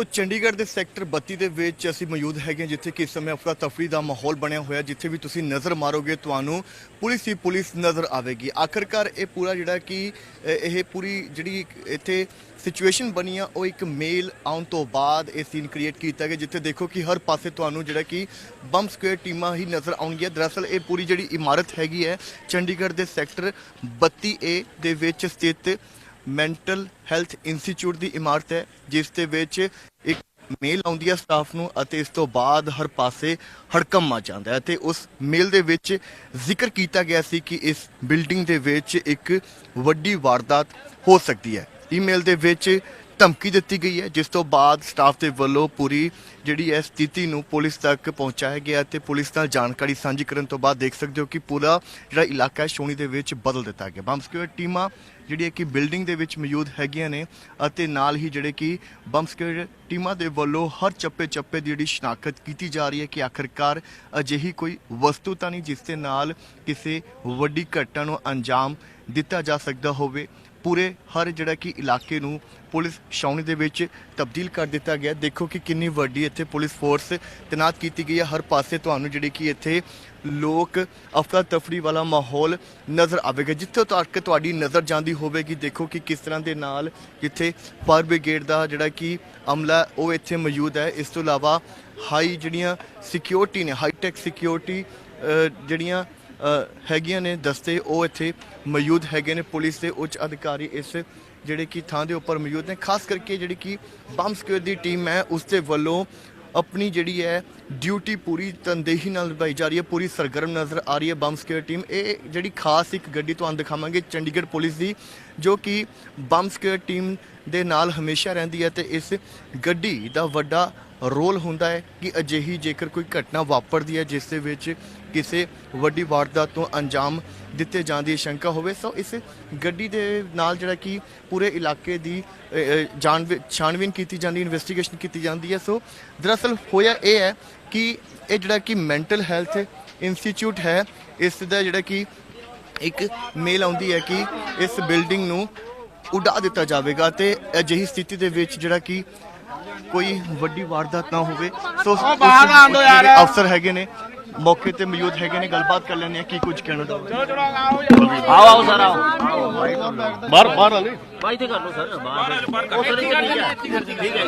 ਸੋ ਚੰਡੀਗੜ੍ਹ ਦੇ ਸੈਕਟਰ 32 ਦੇ ਵਿੱਚ ਅਸੀਂ ਮੌਜੂਦ ਹੈਗੇ ਹਾਂ, ਜਿੱਥੇ ਕਿ ਇਸ ਸਮੇਂ ਅਫਰਾ ਤਫਰੀ ਦਾ ਮਾਹੌਲ ਬਣਿਆ ਹੋਇਆ ਜਿੱਥੇ ਵੀ ਤੁਸੀਂ ਨਜ਼ਰ ਮਾਰੋਗੇ ਤੁਹਾਨੂੰ ਪੁਲਿਸ ਹੀ ਪੁਲਿਸ ਨਜ਼ਰ ਆਵੇਗੀ। ਆਖਰਕਾਰ ਇਹ ਪੂਰਾ ਜਿਹੜਾ ਕਿ ਇਹ ਪੂਰੀ ਜਿਹੜੀ ਇੱਥੇ ਸਿਚੁਏਸ਼ਨ ਬਣੀ ਆ ਉਹ ਇੱਕ ਮੇਲ ਆਉਣ ਤੋਂ ਬਾਅਦ ਇਹ ਸੀਨ ਕ੍ਰੀਏਟ ਕੀਤਾ ਗਿਆ ਜਿੱਥੇ ਦੇਖੋ ਕਿ ਹਰ ਪਾਸੇ ਤੁਹਾਨੂੰ ਜਿਹੜਾ ਕਿ ਬੰਬ ਸਕੁਅਰ ਟੀਮਾਂ ਹੀ ਨਜ਼ਰ ਆਉਣਗੀਆਂ। ਦਰਅਸਲ ਇਹ ਪੂਰੀ ਜਿਹੜੀ ਇਮਾਰਤ ਹੈਗੀ ਹੈ ਚੰਡੀਗੜ੍ਹ ਦੇ ਸੈਕਟਰ 32A ਦੇ ਵਿੱਚ ਸਥਿਤ ਮੈਂਟਲ ਹੈਲਥ ਇੰਸਟੀਚਿਊਟ ਦੀ ਇਮਾਰਤ ਹੈ ਜਿਸ ਦੇ ਵਿੱਚ ਮੇਲ ਆਉਂਦੀ ਹੈ ਸਟਾਫ ਨੂੰ ਅਤੇ ਇਸ ਤੋਂ ਬਾਅਦ ਹਰ ਪਾਸੇ ਹੜਕੰਮ ਮਚ ਜਾਂਦਾ ਹੈ ਤੇ ਉਸ ਮੇਲ ਦੇ ਵਿੱਚ ਜ਼ਿਕਰ ਕੀਤਾ ਗਿਆ ਸੀ ਕਿ ਇਸ ਬਿਲਡਿੰਗ ਦੇ ਵਿੱਚ ਇੱਕ ਵੱਡੀ ਵਾਰਦਾਤ ਹੋ ਸਕਦੀ ਹੈ। ਈਮੇਲ ਦੇ ਵਿੱਚ ਧਮਕੀ ਦਿੱਤੀ ਗਈ ਹੈ, ਜਿਸ ਤੋਂ ਬਾਅਦ ਸਟਾਫ ਦੇ ਵੱਲੋਂ ਪੂਰੀ ਜਿਹੜੀ ਹੈ ਸਥਿਤੀ ਨੂੰ ਪੁਲਿਸ ਤੱਕ ਪਹੁੰਚਾਇਆ ਗਿਆ ਤੇ ਪੁਲਿਸ ਨਾਲ ਜਾਣਕਾਰੀ ਸਾਂਝੀ ਕਰਨ ਤੋਂ ਬਾਅਦ ਦੇਖ ਸਕਦੇ ਹੋ ਕਿ ਪੂਰਾ ਜਿਹੜਾ ਇਲਾਕਾ ਹੈ ਸ਼ੋਣੀ ਦੇ ਵਿੱਚ ਬਦਲ ਦਿੱਤਾ ਗਿਆ। ਬੰਬ ਸਕੁਅਰ ਟੀਮਾਂ ਜਿਹੜੀਆਂ ਕਿ ਬਿਲਡਿੰਗ ਦੇ ਵਿੱਚ ਮੌਜੂਦ ਹੈਗੀਆਂ ਨੇ ਅਤੇ ਨਾਲ ਹੀ ਜਿਹੜੇ ਕਿ ਬੰਬ ਸਕੁਅਰ ਟੀਮਾਂ ਦੇ ਵੱਲੋਂ ਹਰ ਚੱਪੇ ਚੱਪੇ ਦੀ ਜਿਹੜੀ ਸ਼ਨਾਖਤ ਕੀਤੀ ਜਾ ਰਹੀ ਹੈ ਕਿ ਆਖਰਕਾਰ ਅਜਿਹੀ ਕੋਈ ਵਸਤੂ ਤਾਂ ਨਹੀਂ ਜਿਸ ਦੇ ਨਾਲ ਕਿਸੇ ਵੱਡੀ ਘਟਨਾ ਨੂੰ ਅੰਜਾਮ ਦਿੱਤਾ ਜਾ ਸਕਦਾ ਹੋਵੇ। ਪੂਰੇ ਹਰ ਜਿਹੜਾ ਕਿ ਇਲਾਕੇ ਨੂੰ ਪੁਲਿਸ ਛਾਉਣੀ ਦੇ ਵਿੱਚ ਤਬਦੀਲ ਕਰ ਦਿੱਤਾ ਗਿਆ। ਦੇਖੋ ਕਿ ਕਿੰਨੀ ਵੱਡੀ ਇੱਥੇ ਪੁਲਿਸ ਫੋਰਸ ਤੈਨਾਤ ਕੀਤੀ ਗਈ ਹੈ। ਹਰ ਪਾਸੇ ਤੁਹਾਨੂੰ ਜਿਹੜੀ ਕਿ ਇੱਥੇ ਲੋਕ ਅਫਰਾ ਤਫਰੀ ਵਾਲਾ ਮਾਹੌਲ ਨਜ਼ਰ ਆਵੇਗਾ। ਜਿੱਥੇ ਤੱਕ ਤੁਹਾਡੀ ਨਜ਼ਰ ਜਾਂਦੀ ਹੋਵੇਗੀ, ਦੇਖੋ ਕਿ ਕਿਸ ਤਰ੍ਹਾਂ ਦੇ ਨਾਲ ਜਿੱਥੇ ਫਾਇਰ ਬ੍ਰਿਗੇਡ ਦਾ ਜਿਹੜਾ ਕਿ ਅਮਲਾ ਉਹ ਇੱਥੇ ਮੌਜੂਦ ਹੈ। ਇਸ ਤੋਂ ਇਲਾਵਾ ਹਾਈ ਜਿਹੜੀਆਂ ਸਿਕਿਉਰਿਟੀ ਨੇ ਹਾਈ ਟੈਕ ਸਿਕਿਉਰਿਟੀ ਜਿਹੜੀਆਂ ਹੈਗੀਆਂ ਨੇ ਦਸਤੇ, ਉਹ ਇੱਥੇ ਮੌਜੂਦ ਹੈਗੇ ਨੇ ਪੁਲਿਸ ਦੇ ਉੱਚ ਅਧਿਕਾਰੀ ਇਸ ਜਿਹੜੇ ਕਿ ਥਾਂ ਦੇ ਉੱਪਰ ਮੌਜੂਦ ਨੇ। ਖਾਸ ਕਰਕੇ ਜਿਹੜੀ ਕਿ ਬੰਬ ਸਕੁਅਰ ਦੀ ਟੀਮ ਹੈ, ਉਸ ਦੇ ਵੱਲੋਂ ਆਪਣੀ ਜਿਹੜੀ ਹੈ ਡਿਊਟੀ ਪੂਰੀ ਤਨਦੇਹੀ ਨਾਲ ਨਿਭਾਈ ਜਾ ਰਹੀ ਹੈ, ਪੂਰੀ ਸਰਗਰਮ ਨਜ਼ਰ ਆ ਰਹੀ ਹੈ ਬੰਬ ਸਕੁਅਰ ਟੀਮ। ਇਹ ਜਿਹੜੀ ਖਾਸ ਇੱਕ ਗੱਡੀ ਤੁਹਾਨੂੰ ਦਿਖਾਵਾਂਗੇ ਚੰਡੀਗੜ੍ਹ ਪੁਲਿਸ ਦੀ, ਜੋ ਕਿ ਬੰਬ ਸਕੁਅਰ ਟੀਮ ਦੇ ਨਾਲ ਹਮੇਸ਼ਾ ਰਹਿੰਦੀ ਹੈ ਤੇ ਇਸ ਗੱਡੀ ਦਾ ਵੱਡਾ ਰੋਲ ਹੁੰਦਾ ਹੈ ਕਿ ਅਜਿਹੀ ਜੇਕਰ ਕੋਈ ਘਟਨਾ ਵਾਪਰਦੀ ਹੈ ਜਿਸ ਦੇ ਵਿੱਚ ਕਿਸੇ ਵੱਡੀ ਵਾਰਦਾਤ ਤੋਂ ਅੰਜਾਮ ਦਿੱਤੇ ਜਾਣ ਦੀ ਸ਼ੰਕਾ ਹੋਵੇ ਸੋ ਇਸ ਗੱਡੀ ਦੇ ਨਾਲ ਜਿਹੜਾ ਕਿ ਪੂਰੇ ਇਲਾਕੇ ਦੀ ਅ, ਅ, ਜਾਣ ਛਾਣਬੀਨ ਕੀਤੀ ਜਾਂਦੀ ਇਨਵੈਸਟੀਗੇਸ਼ਨ ਕੀਤੀ ਜਾਂਦੀ ਹੈ। ਸੋ ਦਰਅਸਲ ਹੋਇਆ ਇਹ ਹੈ ਕਿ ਇਹ ਜਿਹੜਾ ਕਿ ਮੈਂਟਲ ਹੈਲਥ ਇੰਸਟੀਚਿਊਟ ਹੈ ਇਸ ਦਾ ਜਿਹੜਾ ਕਿ ਇੱਕ ਮੇਲ ਆਉਂਦੀ ਹੈ ਕਿ ਇਸ ਬਿਲਡਿੰਗ ਨੂੰ ਉਡਾ ਦਿੱਤਾ ਜਾਵੇਗਾ ਤੇ ਅਜਿਹੀ ਸਥਿਤੀ ਦੇ ਵਿੱਚ ਜਿਹੜਾ ਕਿ ਕੋਈ ਵੱਡੀ ਵਾਰਦਾਤ ਨਾ ਹੋਵੇ। ਸੋ ਅਫਸਰ ਹੈਗੇ ਨੇ ਮੌਕੇ ਤੇ ਮੌਜੂਦ ਹੈਗੇ ਨੇ ਗੱਲਬਾਤ ਕਰ ਲੈਣੇ ਆ ਕੀ ਕੁਝ ਕਹਿਣਾ ਦਾ ਆਓ ਆਓ ਸਰ ਆਓ। ਬਾਹਰ ਬਾਹਰ ਆਲੇ ਬਾਈ ਤੇ ਕਰ ਲਓ ਸਰ ਬਾਹਰ। ਉਹ ਸਰ ਠੀਕ ਹੈ।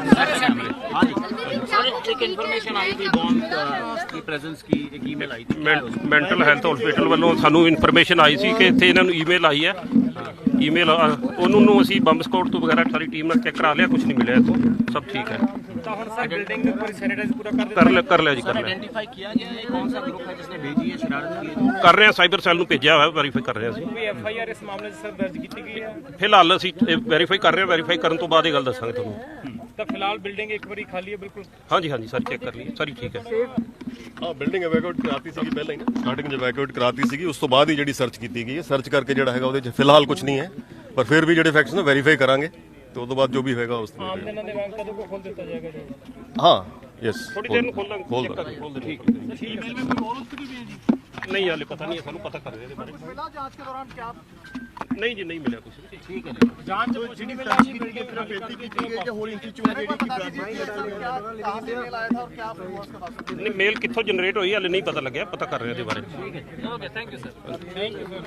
ਹਾਂ ਜੀ। ਸਰ ਇੱਕ ਇਨਫੋਰਮੇਸ਼ਨ ਆਈ ਸੀ ਬੌਂਡ ਦੀ ਪ੍ਰੈਜ਼ੈਂਸ ਕੀ ਇੱਕ ਈਮੇਲ ਆਈ ਸੀ। ਮੈਂਟਲ ਹੈਲਥ ਹਸਪੀਟਲ ਈਮੇਲ ਉਹਨੂੰ ਨੂੰ ਅਸੀਂ ਬੰਬ ਸਕਾਊਟ ਤੋਂ ਵਗੈਰਾ ਸਾਰੀ ਟੀਮ ਨਾਲ ਚੈੱਕ ਕਰਾ ਲਿਆ ਕੁਝ ਨਹੀਂ ਮਿਲਿਆ ਇਤੋਂ ਸਭ ਠੀਕ ਹੈ। ਕਰ ਕਰ ਰਹੇ ਹਾਂ ਸਾਈਬਰ ਸੈੱਲ ਨੂੰ ਭੇਜਿਆ ਹੋਇਆ ਵੈਰੀਫਾਈ ਕਰ ਰਹੇ ਹਾਂ ਅਸੀਂ। ਕੋਈ ਐਫ ਆਈ ਆਰ ਇਸ ਮਾਮਲੇ 'ਚ ਸਰ ਦਰਜ ਕੀਤੀ ਗਈ ਹੈ? ਫਿਲਹਾਲ ਅਸੀਂ ਵੈਰੀਫਾਈ ਕਰ ਰਹੇ ਹਾਂ ਵੈਰੀਫਾਈ ਕਰਨ ਤੋਂ ਬਾਅਦ ਇਹ ਗੱਲ ਦੱਸਾਂਗੇ ਤੁਹਾਨੂੰ। ਤਾਂ ਫਿਲਹਾਲ ਬਿਲਡਿੰਗ ਇੱਕ ਵਾਰੀ ਖਾਲੀ ਹੈ ਬਿਲਕੁਲ। ਹਾਂਜੀ ਹਾਂਜੀ ਸਾਰੀ ਚੈੱਕ ਕਰ ਲਈ ਸਾਰੀ ਠੀਕ ਹੈ। ਹਾਂ ਬਿਲਡਿੰਗ ਇਵੈਕੂਏਟ ਕਰਾਤੀ ਸੀਗੀ ਪਹਿਲਾਂ ਹੀ ਨਾ। ਸਟਾਰਟਿੰਗ 'ਚ ਇਵੈਕੂਏਟ ਕਰਾਤੀ ਸੀਗੀ ਉਸ ਤੋਂ ਬਾਅਦ ਹੀ ਜਿਹੜੀ ਸਰਚ ਕੀਤੀ ਗਈ ਹੈ। ਸਰਚ ਕਰਕੇ ਜਿਹੜਾ ਹੈਗਾ ਉਹਦੇ 'ਚ ਫਿਲਹਾਲ ਕੁਝ ਨਹੀਂ ਹੈ ਪਰ ਫਿਰ ਵੀ ਜਿਹੜੇ ਫੈਕਟਸ ਨੇ ਵੈਰੀਫਾਈ ਕਰਾਂਗੇ ਤੇ ਉਸ ਤੋਂ ਬਾਅਦ ਜੋ ਵੀ ਹੋਏਗਾ ਉਸ ਤੇ ਆਮ ਦਿਨਾਂ ਦੇ ਵਾਂਗ ਕਦੋਂ ਕੋ ਖੋਲ ਦਿੱਤਾ ਜਾਏਗਾ ਜੀ? ਹਾਂ ਯੈਸ ਥੋੜੀ ਦੇਰ ਨੂੰ ਖੋਲਾਂਗੇ ਖੋਲ ਦਾਂਗੇ। ਖੋਲ ਦੇ ਠੀਕ ਹੈ। ਨਹੀਂ ਹਾਲੇ ਪਤਾ ਨਹੀਂ ਸਾਨੂੰ ਪਤਾ ਕਰ ਇਹਦੇ ਬਾਰੇ। ਮਿਲਾ ਜਾਂਚ ਦੇ ਦੌਰਾਨ ਕਿਆ? ਨਹੀਂ ਜੀ ਨਹੀਂ ਮਿਲਿਆ ਕੁਝ ਠੀਕ ਹੈ ਜਾਂਚ ਕੁਝ ਨਹੀਂ ਮਿਲਿਆ ਜੀ ਬਿਲਡਿੰਗ ਸਿਰਫ ਬੇਨਤੀ ਕੀਤੀ ਗਈ ਕਿ ਹੋਰ ਇੰਸਟੀਚਿਊਟ ਜਿਹੜੀ ਕਿ ਕਹਾਂ ਤੇ ਮੇਲ ਆਇਆ ਥਾ ਔਰ ਕਿਆ ਪ੍ਰੋਵਾਸ ਕਰ ਸਕਦੇ ਨਹੀਂ ਮੇਲ ਕਿੱਥੋਂ ਜਨਰੇਟ ਹੋਈ ਹਾਲੇ ਨਹੀਂ ਪਤਾ ਲੱਗਿਆ ਪਤਾ ਕਰ ਰਹੇ ਇਹਦੇ ਬਾਰੇ। ਠੀਕ ਹੈ okay thank you sir thank you sir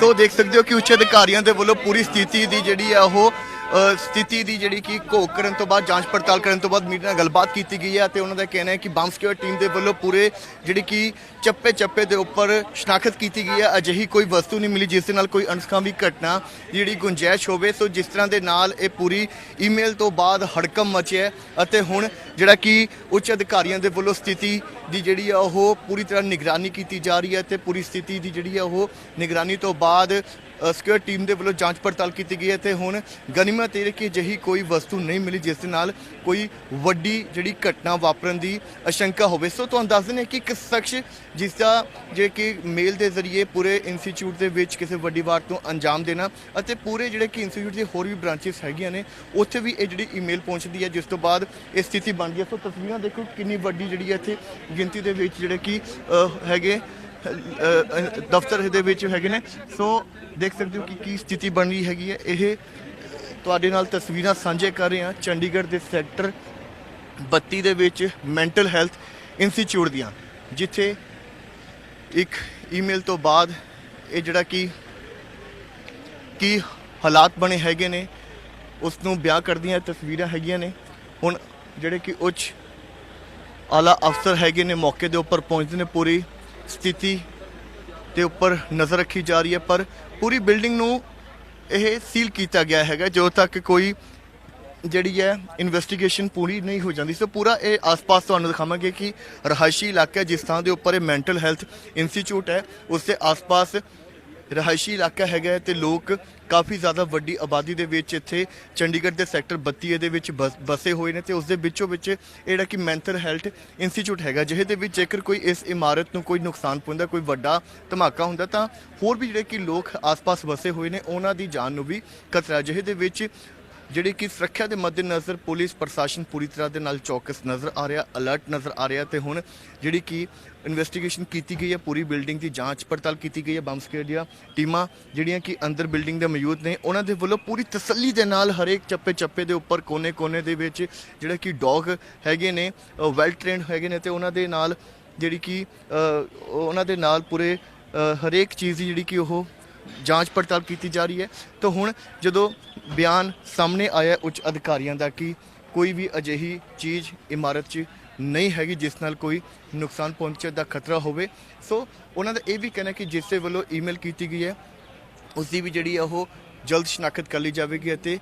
so ਦੇਖ ਸਕਦੇ ਹੋ ਕਿ ਉੱਚ ਅਧਿਕਾਰੀਆਂ ਦੇ ਵੱਲੋਂ ਪੂਰੀ ਸਥਿਤੀ ਦੀ ਜਿਹੜੀ ਆ ਉਹ ਸਥਿਤੀ ਦੀ ਜਿਹੜੀ ਕਿ ਘੋਖ ਕਰਨ ਤੋਂ ਬਾਅਦ, ਜਾਂਚ ਪੜਤਾਲ ਕਰਨ ਤੋਂ ਬਾਅਦ ਮੀਡੀਆ ਨਾਲ ਗੱਲਬਾਤ ਕੀਤੀ ਗਈ ਹੈ ਤੇ ਉਹਨਾਂ ਦਾ ਕਹਿਣਾ ਹੈ ਕਿ ਬੰਬ ਸਕਿਉਰ ਟੀਮ ਦੇ ਵੱਲੋਂ ਪੂਰੇ ਜਿਹੜੀ ਕਿ ਚੱਪੇ ਚੱਪੇ ਦੇ ਉੱਪਰ ਸ਼ਨਾਖਤ ਕੀਤੀ ਗਈ ਹੈ। ਅਜਿਹੀ ਕੋਈ ਵਸਤੂ ਨਹੀਂ ਮਿਲੀ, ਜਿਸ ਦੇ ਨਾਲ ਕੋਈ ਅਣਸਖਾਵੀ ਘਟਨਾ ਜਿਹੜੀ ਗੁੰਜਾਇਸ਼ ਹੋਵੇ, ਸੋ ਜਿਸ ਤਰ੍ਹਾਂ ਦੇ ਨਾਲ ਇਹ ਪੂਰੀ ਈਮੇਲ ਤੋਂ ਬਾਅਦ ਹੜਕਮ ਮਚਿਆ ਅਤੇ ਹੁਣ ਜਿਹੜਾ ਕਿ ਉੱਚ ਅਧਿਕਾਰੀਆਂ ਦੇ ਵੱਲੋਂ ਸਥਿਤੀ ਦੀ ਜਿਹੜੀ ਆ, ਉਹ ਪੂਰੀ ਤਰ੍ਹਾਂ ਨਿਗਰਾਨੀ ਕੀਤੀ ਜਾ ਰਹੀ ਹੈ ਤੇ ਪੂਰੀ ਸਥਿਤੀ ਦੀ ਜਿਹੜੀ ਆ, ਉਹ ਨਿਗਰਾਨੀ ਤੋਂ ਬਾਅਦ ਸਕਿਉਰ ਟੀਮ ਦੇ ਵੱਲੋਂ ਜਾਂਚ ਪੜਤਾਲ ਕੀਤੀ ਗਈ ਹੈ ਤੇ ਹੁਣ ਗਨੀਮਤ ਇਹ ਕਿ ਅਜਿਹੀ ਕੋਈ ਵਸਤੂ ਨਹੀਂ ਮਿਲੀ, ਜਿਸ ਦੇ ਨਾਲ ਕੋਈ ਵੱਡੀ ਜਿਹੜੀ ਘਟਨਾ ਵਾਪਰਨ ਦੀ ਅਸ਼ੰਕਾ ਹੋਵੇ। ਸੋ ਤੁਹਾਨੂੰ ਦੱਸ ਦਿੰਦੇ ਹਾਂ ਕਿ ਇੱਕ ਸ਼ਖਸ ਜਿਸ ਦਾ ਜੇ ਕਿ ਮੇਲ ਦੇ ਜ਼ਰੀਏ ਪੂਰੇ ਇੰਸਟੀਚਿਊਟ ਦੇ ਵਿੱਚ ਕਿਸੇ ਵੱਡੀ ਵਾਰ ਤੋਂ ਅੰਜਾਮ ਦੇਣਾ ਅਤੇ ਪੂਰੇ ਜਿਹੜੇ ਕਿ ਇੰਸਟੀਚਿਊਟ ਦੇ ਹੋਰ ਵੀ ਬ੍ਰਾਂਚਸ ਹੈਗੀਆਂ ਨੇ, ਉੱਥੇ ਵੀ ਇਹ ਜਿਹੜੀ ਈਮੇਲ ਪਹੁੰਚਦੀ ਹੈ, ਜਿਸ ਤੋਂ ਬਾਅਦ ਇਹ ਸਥਿਤੀ ਬਣਦੀ ਹੈ। ਸੋ ਤਸਵੀਰਾਂ ਦੇਖੋ ਕਿੰਨੀ ਵੱਡੀ ਜਿਹੜੀ ਹੈ ਇੱਥੇ ਗਿਣਤੀ ਦੇ ਵਿੱਚ ਜਿਹੜੇ ਕਿ ਹੈਗੇ ਦਫ਼ਤਰ ਦੇ ਵਿੱਚ ਹੈਗੇ ਨੇ। ਸੋ ਦੇਖ ਸਕਦੇ ਹੋ ਕਿ ਕੀ ਸਥਿਤੀ ਬਣ ਰਹੀ ਹੈਗੀ ਹੈ। ਇਹ ਤੁਹਾਡੇ ਨਾਲ ਤਸਵੀਰਾਂ ਸਾਂਝੇ ਕਰ ਰਹੇ ਹਾਂ ਚੰਡੀਗੜ੍ਹ ਦੇ ਸੈਕਟਰ 32 ਦੇ ਵਿੱਚ ਮੈਂਟਲ ਹੈਲਥ ਇੰਸਟੀਚਿਊਟ ਦੀਆਂ, ਜਿੱਥੇ ਇੱਕ ਈਮੇਲ ਤੋਂ ਬਾਅਦ ਇਹ ਜਿਹੜਾ ਕਿ ਕੀ ਹਾਲਾਤ ਬਣੇ ਹੈਗੇ ਨੇ ਉਸ ਨੂੰ ਬਿਆਨ ਕਰਦੀਆਂ ਤਸਵੀਰਾਂ ਹੈਗੀਆਂ ਨੇ। ਹੁਣ ਜਿਹੜੇ ਕਿ ਉੱਚ ਆਲਾ ਅਫਸਰ ਹੈਗੇ ਨੇ, ਮੌਕੇ ਦੇ ਉੱਪਰ ਪਹੁੰਚਦੇ ਨੇ ਪੂਰੀ ਸਥਿਤੀ ਦੇ ਉੱਪਰ ਨਜ਼ਰ ਰੱਖੀ ਜਾ ਰਹੀ ਹੈ, ਪਰ ਪੂਰੀ ਬਿਲਡਿੰਗ ਨੂੰ ਇਹ ਸੀਲ ਕੀਤਾ ਗਿਆ ਹੈਗਾ, ਜਦੋਂ ਤੱਕ ਕੋਈ ਜਿਹੜੀ ਹੈ ਇਨਵੈਸਟੀਗੇਸ਼ਨ ਪੂਰੀ ਨਹੀਂ ਹੋ ਜਾਂਦੀ। ਸੋ ਪੂਰਾ ਇਹ ਆਸ-ਪਾਸ ਤੁਹਾਨੂੰ ਦਿਖਾਵਾਂਗੇ ਕਿ ਰਹਾਇਸ਼ੀ ਇਲਾਕਾ ਜਿਸ ਥਾਂ ਦੇ ਉੱਪਰ ਇਹ ਮੈਂਟਲ ਹੈਲਥ ਇੰਸਟੀਚਿਊਟ ਹੈ ਉਸ ਦੇ ਆਸ-ਪਾਸ ਰਹਾਇਸ਼ੀ ਇਲਾਕਾ ਹੈਗਾ ਹੈ ਤੇ ਲੋਕ ਕਾਫੀ ਜ਼ਿਆਦਾ ਵੱਡੀ ਆਬਾਦੀ ਦੇ ਵਿੱਚ ਇੱਥੇ ਚੰਡੀਗੜ੍ਹ ਦੇ ਸੈਕਟਰ 32 ਦੇ ਵਿੱਚ ਬਸ- ਬਸੇ ਹੋਏ ਨੇ ਤੇ ਉਸ ਦੇ ਵਿੱਚੋਂ ਵਿੱਚ ਜਿਹੜਾ ਕਿ ਮੈਂਟਲ ਹੈਲਥ ਇੰਸਟੀਚਿਊਟ ਹੈਗਾ, ਜਿਹਦੇ ਦੇ ਵਿੱਚ ਜੇਕਰ ਕੋਈ ਇਸ ਇਮਾਰਤ ਨੂੰ ਕੋਈ ਨੁਕਸਾਨ ਪਹੁੰਚਦਾ ਕੋਈ ਵੱਡਾ ਧਮਾਕਾ ਹੁੰਦਾ, ਤਾਂ ਹੋਰ ਵੀ ਜਿਹੜੇ ਕਿ ਲੋਕ ਆਸ-ਪਾਸ ਵਸੇ ਹੋਏ ਨੇ, ਉਹਨਾਂ ਦੀ ਜਾਨ ਨੂੰ ਵੀ ਖਤਰਾ ਜਿਹੇ ਦੇ ਵਿੱਚ ਜਿਹੜੀ ਕਿ ਸੁਰੱਖਿਆ ਦੇ ਮੱਦੇਨਜ਼ਰ ਪੁਲਿਸ ਪ੍ਰਸ਼ਾਸਨ ਪੂਰੀ ਤਰ੍ਹਾਂ ਦੇ ਨਾਲ ਚੌਕਸ ਨਜ਼ਰ ਆ ਰਿਹਾ, ਅਲਰਟ ਨਜ਼ਰ ਆ ਰਿਹਾ ਤੇ ਹੁਣ ਜਿਹੜੀ ਕਿ ਇਨਵੈਸਟੀਗੇਸ਼ਨ ਕੀਤੀ ਗਈ ਹੈ, ਪੂਰੀ ਬਿਲਡਿੰਗ ਦੀ ਜਾਂਚ ਪੜਤਾਲ ਕੀਤੀ ਗਈ ਹੈ, ਬੰਬ ਸਕੇਡ ਦੀਆਂ ਟੀਮਾਂ ਜਿਹੜੀਆਂ ਕਿ ਅੰਦਰ ਬਿਲਡਿੰਗ ਦੇ ਮੌਜੂਦ ਨੇ, ਉਹਨਾਂ ਦੇ ਵੱਲੋਂ ਪੂਰੀ ਤਸੱਲੀ ਦੇ ਨਾਲ ਹਰੇਕ ਚੱਪੇ ਚੱਪੇ ਦੇ ਉੱਪਰ, ਕੋਨੇ-ਕੋਨੇ ਦੇ ਵਿੱਚ ਜਿਹੜਾ ਕਿ ਡੌਗ ਹੈਗੇ ਨੇ ਵੈਲ ਟ੍ਰੇਨਡ ਹੈਗੇ ਨੇ ਤੇ ਉਹਨਾਂ ਦੇ ਨਾਲ ਜਿਹੜੀ ਕਿ ਉਹਨਾਂ ਦੇ ਨਾਲ ਪੂਰੇ ਹਰੇਕ ਚੀਜ਼ ਦੀ ਜਿਹੜੀ ਕਿ ਉਹ ਜਾਂਚ ਪੜਤਾਲ ਕੀਤੀ ਜਾ ਰਹੀ ਹੈ। ਤਾਂ ਹੁਣ ਜਦੋਂ ਬਿਆਨ ਸਾਹਮਣੇ ਆਇਆ ਉੱਚ ਅਧਿਕਾਰੀਆਂ ਦਾ ਕਿ ਕੋਈ ਵੀ ਅਜਿਹੀ ਚੀਜ਼ ਇਮਾਰਤ 'ਚ ਨਹੀਂ ਹੈਗੀ ਜਿਸ ਨਾਲ ਕੋਈ ਨੁਕਸਾਨ ਪਹੁੰਚਣ ਦਾ ਖਤਰਾ ਹੋਵੇ। ਸੋ ਉਹਨਾਂ ਦਾ ਇਹ ਵੀ ਕਹਿਣਾ ਕਿ ਜਿਸ ਦੇ ਵੱਲੋਂ ਈਮੇਲ ਕੀਤੀ ਗਈ ਹੈ, ਉਸ ਦੀ ਵੀ ਜਿਹੜੀ ਹੈ ਉਹ ਜਲਦ ਸ਼ਨਾਖਤ ਕਰ ਲਈ ਜਾਵੇਗੀ ਅਤੇ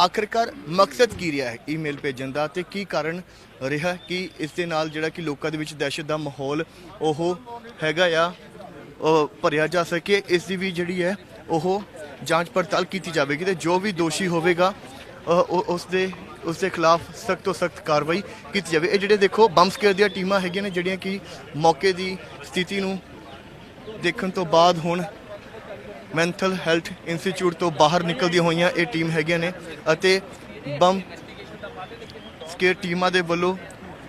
ਆਖਰਕਾਰ ਮਕਸਦ ਕੀ ਰਿਹਾ ਹੈ ਈਮੇਲ ਭੇਜਣ ਦਾ ਤੇ ਕੀ ਕਾਰਨ ਰਿਹਾ ਕਿ ਇਸ ਦੇ ਨਾਲ ਜਿਹੜਾ ਕਿ ਲੋਕਾਂ ਦੇ ਵਿੱਚ ਦਹਿਸ਼ਤ ਦਾ ਮਾਹੌਲ ਉਹ ਹੈਗਾ ਆ। ਭਰਿਆ ਜਾ ਸਕੇ ਇਸ ਦੀ ਵੀ ਜਿਹੜੀ ਹੈ ਉਹ ਜਾਂਚ ਪੜਤਾਲ ਕੀਤੀ ਜਾਵੇਗੀ ਤੇ ਜੋ ਵੀ ਦੋਸ਼ੀ ਹੋਵੇਗਾ ਅ, ਉਸ ਦੇ ਉਸ ਦੇ ਖਿਲਾਫ ਸਖਤ ਤੋਂ ਸਖਤ ਕਾਰਵਾਈ ਕੀਤੀ ਜਾਵੇ। ਇਹ ਜਿਹੜੇ ਦੇਖੋ ਬੰਬ ਸਕੇਅਰ ਦੀਆਂ ਟੀਮਾਂ ਹੈਗੀਆਂ ਨੇ ਜਿਹੜੀਆਂ ਕਿ ਮੌਕੇ ਦੀ ਸਥਿਤੀ ਨੂੰ ਦੇਖਣ ਤੋਂ ਬਾਅਦ ਹੁਣ ਮੈਂਟਲ ਹੈਲਥ ਇੰਸਟੀਚਿਊਟ ਤੋਂ ਬਾਹਰ ਨਿਕਲਦੀਆਂ ਹੋਈਆਂ ਇਹ ਟੀਮ ਹੈਗੀਆਂ ਨੇ ਅਤੇ ਬੰਬ ਸਕੇਅਰ ਟੀਮਾਂ ਦੇ ਵੱਲੋਂ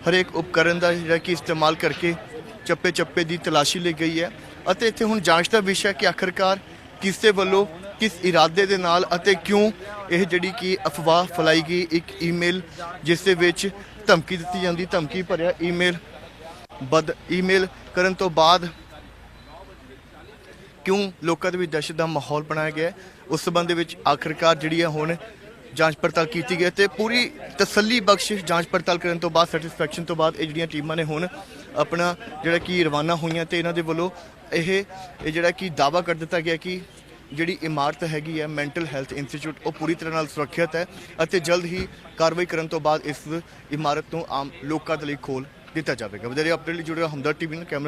ਹਰੇਕ ਉਪਕਰਨ ਦਾ ਜਿਹੜਾ ਕਿ ਇਸਤੇਮਾਲ ਕਰਕੇ ਚੱਪੇ ਚੱਪੇ ਦੀ ਤਲਾਸ਼ੀ ਲਈ ਗਈ ਹੈ। ਅਤੇ ਇੱਥੇ ਹੁਣ ਜਾਂਚ ਦਾ ਵਿਸ਼ਾ ਕਿ ਆਖਰਕਾਰ ਕਿਸ ਵੱਲੋਂ ਕਿਸ ਇਰਾਦੇ ਦੇ ਨਾਲ ਅਤੇ ਕਿਉਂ ਇਹ ਜਿਹੜੀ ਕਿ ਅਫਵਾਹ ਫੈਲਾਈ ਗਈ ਇੱਕ ਈਮੇਲ, ਜਿਸ ਦੇ ਵਿੱਚ ਧਮਕੀ ਦਿੱਤੀ ਜਾਂਦੀ, ਧਮਕੀ ਭਰਿਆ ਈਮੇਲ, ਬਦ ਈਮੇਲ ਕਰਨ ਤੋਂ ਬਾਅਦ ਕਿਉਂ ਲੋਕਾਂ ਦੇ ਵਿੱਚ ਦਹਿਸ਼ਤ ਦਾ ਮਾਹੌਲ ਬਣਾਇਆ ਗਿਆ ਉਸ ਸੰਬੰਧ ਦੇ ਵਿੱਚ ਆਖਰਕਾਰ ਜਿਹੜੀ ਹੈ ਹੁਣ ਜਾਂਚ ਪੜਤਾਲ ਕੀਤੀ ਗਈ ਹੈ ਤੇ ਪੂਰੀ ਤਸੱਲੀ ਬਖਸ਼ ਜਾਂਚ ਪੜਤਾਲ ਕਰਨ ਤੋਂ ਬਾਅਦ ਸੈਟੀਸਫੈਕਸ਼ਨ ਤੋਂ ਬਾਅਦ ਇਹ ਜਿਹੜੀਆਂ ਟੀਮਾਂ ਨੇ ਹੁਣ ਆਪਣਾ ਜਿਹੜਾ ਕਿ ਰਵਾਨਾ ਹੋਈਆਂ ਤੇ ਇਹਨਾਂ ਦੇ ਵੱਲੋਂ ਇਹ ਇਹ ਜਿਹੜਾ ਕਿ ਦਾਵਾ ਕਰ ਦਿੱਤਾ ਗਿਆ ਕਿ ਜਿਹੜੀ ਇਮਾਰਤ ਹੈਗੀ ਹੈ ਮੈਂਟਲ ਹੈਲਥ ਇੰਸਟੀਚਿਊਟ ਉਹ ਪੂਰੀ ਤਰ੍ਹਾਂ ਨਾਲ ਸੁਰੱਖਿਅਤ ਹੈ ਅਤੇ ਜਲਦ ਹੀ ਕਾਰਵਾਈ ਕਰਨ ਤੋਂ ਬਾਅਦ ਇਸ ਇਮਾਰਤ ਨੂੰ ਆਮ ਲੋਕਾਂ ਦੇ ਲਈ ਖੋਲ ਦਿੱਤਾ ਜਾਵੇਗਾ। ਵਧੇਰੇ ਅਪਡੇਟ ਲਈ ਜੁੜਿਆ ਹਮਦਰ ਟੀਵੀ ਨਾਲ, ਕੈਮਰਾ